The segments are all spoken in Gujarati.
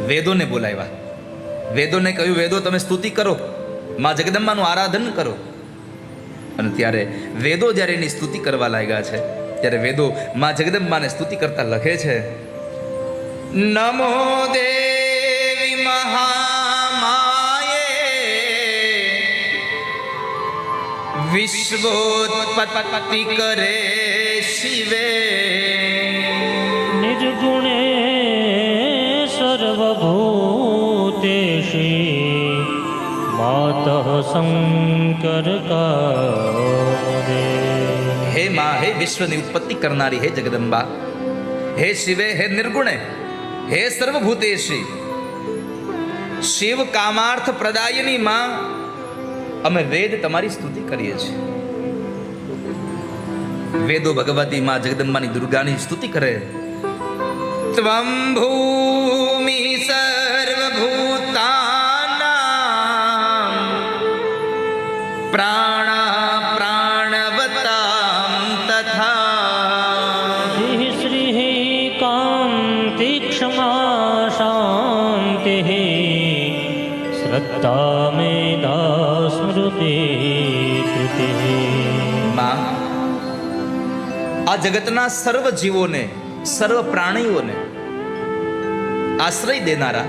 વેદોને બોલાવ્યા. વેદોને કહ્યું, વેદો, તમે સ્તુતિ કરો. માં જગદંબાનું આરાધન કરો. અને ત્યારે વેદો જ્યારે એની સ્તુતિ કરવા લાગ્યા છે, ત્યારે વેદો માં જગદંબાને સ્તુતિ કરતા લખે છે, નમો દેવી મહામાયે વિશ્વોત્પત્તિ કરે શિવે તહ હે માં હે વિશ્વની ઉત્પત્તિ કરનારી હે જગદંબા હે શિવે હે નિર્ગુણે હે સર્વભૂતેશી શિવ કામાર્થ પ્રદાયની માં અમે વેદ તમારી સ્તુતિ કરીએ છીએ. વેદો ભગવતી માં જગદંબાની દુર્ગાની સ્તુતિ કરે. ત્વં ભૂ જગતના સર્વ જીવોને, સર્વ પ્રાણીઓને આશ્રય દેનારા.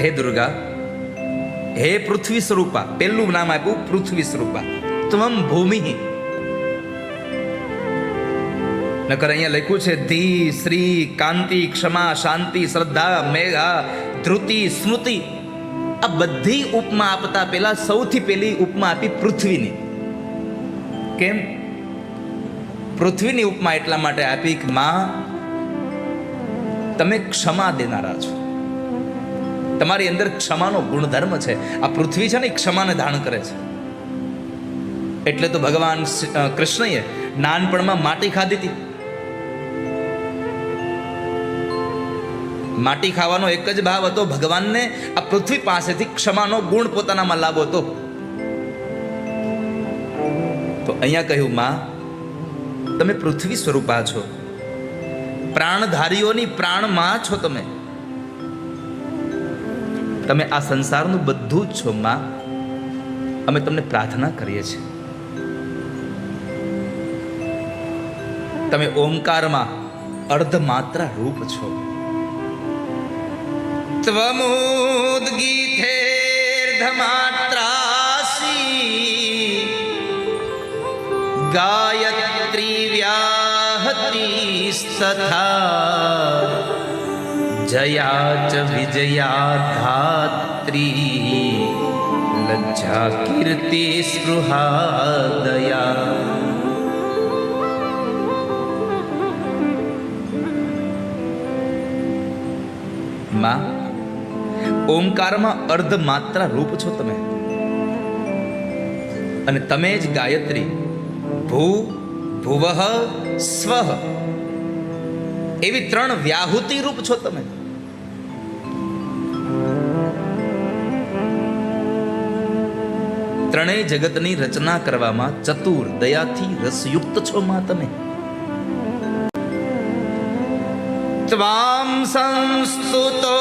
હે દુર્ગા, હે પૃથ્વી સ્વરૂપા, પહેલું નામ આપ્યું પૃથ્વી સ્વરૂપા. ત્વમ ભૂમિ નકર અહીંયા લખ્યું છે, ધી, શ્રી, કાંતિ, ક્ષમા, શાંતિ, શ્રદ્ધા, મેઘા ધૃતિ સ્મૃતિ. આ બધી ઉપમા આપતા પહેલા સૌથી પહેલી ઉપમા આપી પૃથ્વીની. કેમ? પૃથ્વીની ઉપમા એટલા માટે આપી કે, માં, તમે ક્ષમા દેનારા છો. તમારી અંદર ક્ષમાનો ગુણધર્મ છે. આ પૃથ્વી છે ને ક્ષમાને ધારણ કરે છે. એટલે તો ભગવાન કૃષ્ણએ નાનપણમાં માટી ખાધી હતી. માટી ખાવાનો એક જ ભાવ હતો ભગવાનને, આ પૃથ્વી પાસેથી ક્ષમાનો ગુણ પોતાનામાં લાવો હતો. અહીંયા કહ્યું, માં, તમે પૃથ્વી સ્વરૂપા છો. પ્રાણધારીઓની પ્રાણમાં છો તમે. તમે આ સંસારનું બધું જ છો, માં. અમે તમને પ્રાર્થના કરીએ છીએ. તમે ઓમકારમાં અર્ધમાત્રા રૂપ છો. ત્વમોદ્ગીતેર્ધમાત્રાસી ગાયત્રી વ્યાહતીસ્તથા જયા ચ વિજયા ધાત્રી લજ્જા કીર્તિ સ્પૃહા દયા માં ઓમકારમાં અર્ધ માત્રા રૂપ છો તમે. અને તમે જ ગાયત્રી. ભૂ, ભુવઃ, સ્વ. એવી ત્રણ વ્યાહુતિ રૂપ છો તમે. ત્રણેય જગતની રચના કરવામાં ચતુર દયાથી રસયુક્ત છો માં તમે. ત્વામ સંસ્તુતો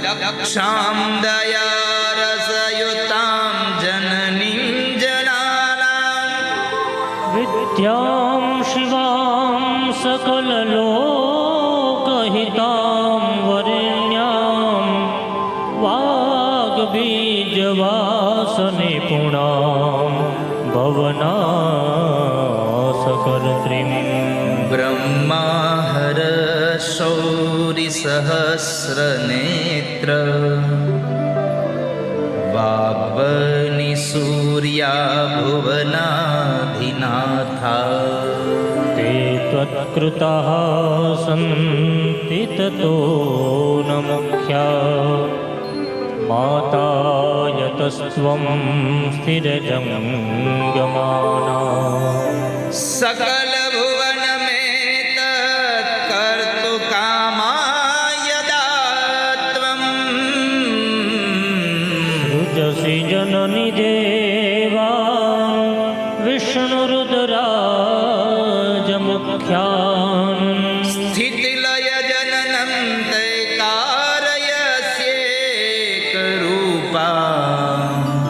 दक्षां दयारसयुतां जननीं जनानां विद्यां शिवां सकललोकहितां वरिण्यां वाग्बीजवासने पुणां भवना सकर्त्रीं ब्रह्मा हर शौरिसहस्रनेत्र वाग्वनि सूर्या भुवनाधिनाथा ते त्वत्कृताः सन्ति ततो न मुख्या माता यतस्त्वं स्थिरजङ्गमाना सकल विष्णुरुद्राजमुख्याम् स्थितिलय जननं तैकारयस्येकरूपा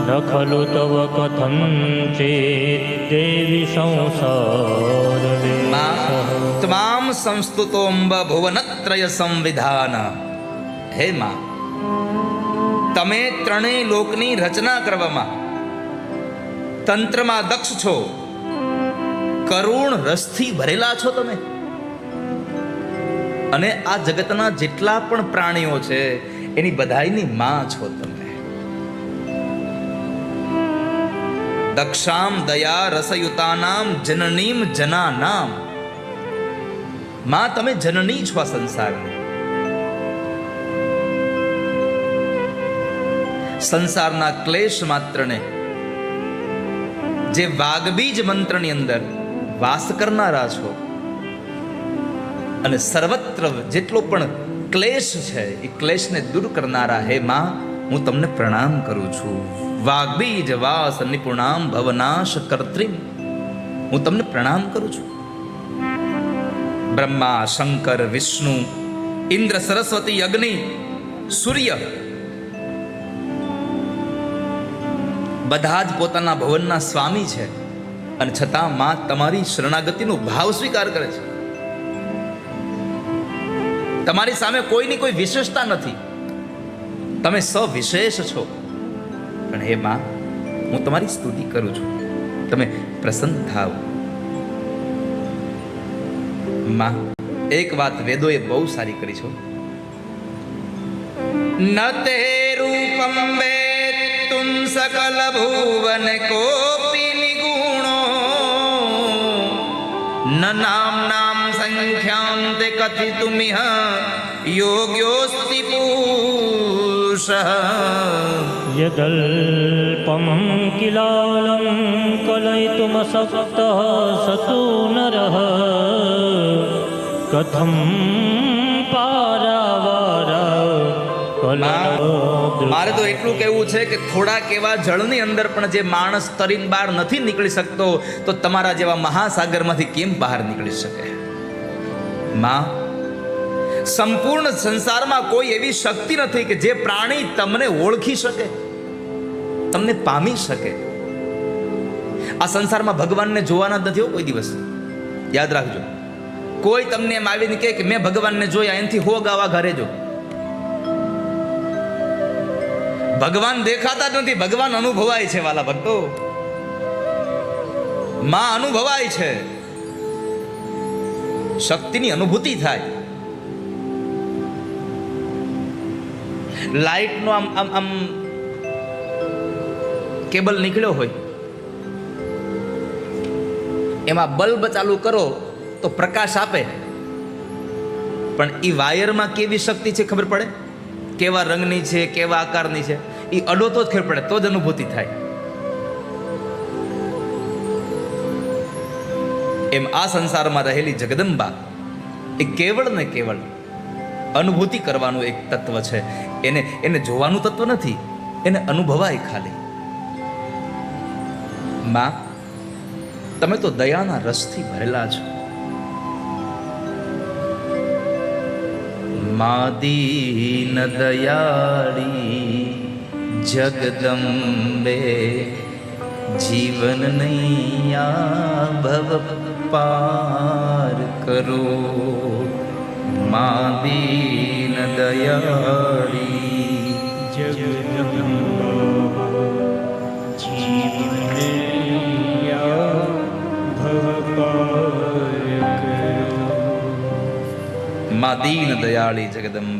न खलु तव कथं चेद्देवि संसारवे त्वां संस्तुतोऽम्ब भुवनत्रय संविधान હે માં તમે ત્રણેય લોકની રચના કરવામાં તંત્રમાં દક્ષ છો. કરુણ રસથી ભરેલા છો તમે. અને આ જગતના જેટલા પણ પ્રાણીઓ છે, એની બધાયની માં છો તમે. દક્ષામ દયા રસયુતાનામ જનનીમ જનાનામ. માં તમે જનની છો આ સંસારની. સંસારના ક્લેશ માત્રને જે વાગબીજ મંત્રની અંદર વાસ કરનારા છો. અને સર્વત્ર જેટલો પણ ક્લેશ છે, એ ક્લેશને દૂર કરનારા, હે માં, હું તમને પ્રણામ કરું છું. વાગ્બીજ વાસ નિપુણામ ભવનાશ કર્ત્રિમ હું તમને પ્રણામ કરું છું. બ્રહ્મા, શંકર, વિષ્ણુ, ઇન્દ્ર, સરસ્વતી, અગ્નિ, સૂર્ય બધા જ પોતાના ભવનના સ્વામી છે. અને છતાં માં તમારી શરણાગતિનો ભાવ સ્વીકાર કરે છે. તમારી સામે કોઈની કોઈ વિશેષતા નથી. તમે સવિશેષ છો. પણ હે માં, હું તમારી સ્તુતિ કરું છું. તમે પ્રસન્ન થાવમાં, એક વાત વેદોએ બહુ સારી કરી છે ન તે રૂપમ તું સકલ ભુવન કોપી નિગુણો ન નામ નામ સંખ્યામ તે કથિતુમિહ યોગ્યોસ્તિ પુરુષ યદલ્પમં કિલાલં કલયિતુમસક્તઃ સતુ નરઃ કથમ મારે તો એટલું કહેવું છે કે થોડાક એવા જળની અંદર પણ જે માણસ તરીન બહાર નથી નીકળી શકતો તો તમારા જેવા મહાસાગરમાંથી કેમ બહાર નીકળી શકે? માં સંપૂર્ણ સંસારમાં કોઈ એવી શક્તિ નથી કે જે પ્રાણી તમને ઓળખી શકે તમને પામી શકે. આ સંસારમાં ભગવાનને જોવાના નથી હો કોઈ દિવસ. યાદ રાખજો. કોઈ તમને એમ આવીને કહે કે મેં ભગવાનને જોયા એનાથી હો ગાવા ઘરે જો. ભગવાન દેખાતા જ નથી. ભગવાન અનુભવાય છે વાલા ભક્તો. માં અનુભવાય છે. શક્તિની અનુભૂતિ થાય. લાઈટનો આમ આમ આમ કેબલ નીકળ્યો હોય. એમાં બલ્બ ચાલુ કરો તો પ્રકાશ આપે. પણ એ વાયરમાં કેવી શક્તિ છે ખબર પડે? કેવા રંગની છે, કેવા આકારની છે? એ અડો તો જ ખબર પડે, તો જ અનુભૂતિ થાય. એમ આ સંસારમાં રહેલી જગદંબા, એ કેવળ ને કેવળ અનુભૂતિ કરવાનું એક તત્વ છે. એને એને જોવાનું તત્વ નથી, એને અનુભવાય ખાલી. માં, તમે તો દયાના રસથી ભરેલા છો. માદીન દયાળી જગદંબે જીવન નૈયા ભવ પાર કરો માદીન દયાળી મા દીન દયાળી જગદંબા